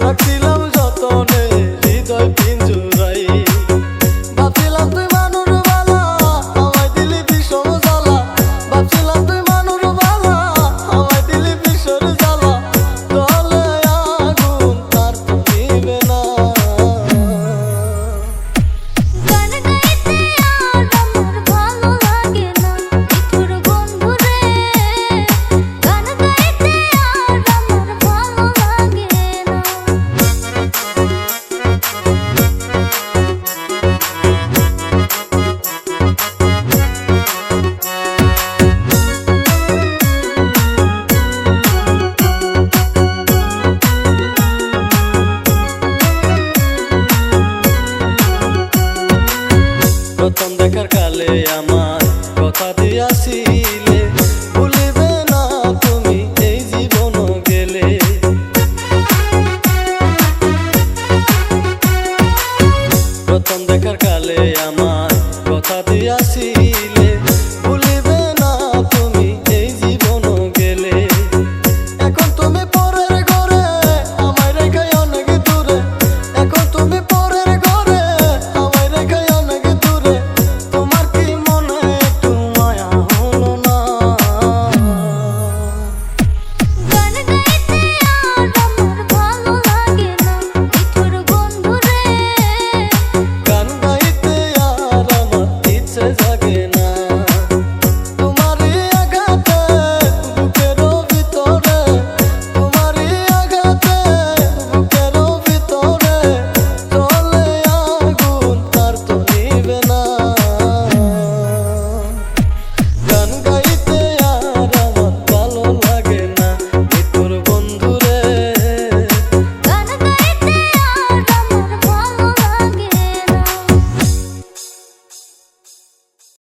রাখিলাম হারালে আমার কথা দিয়াছি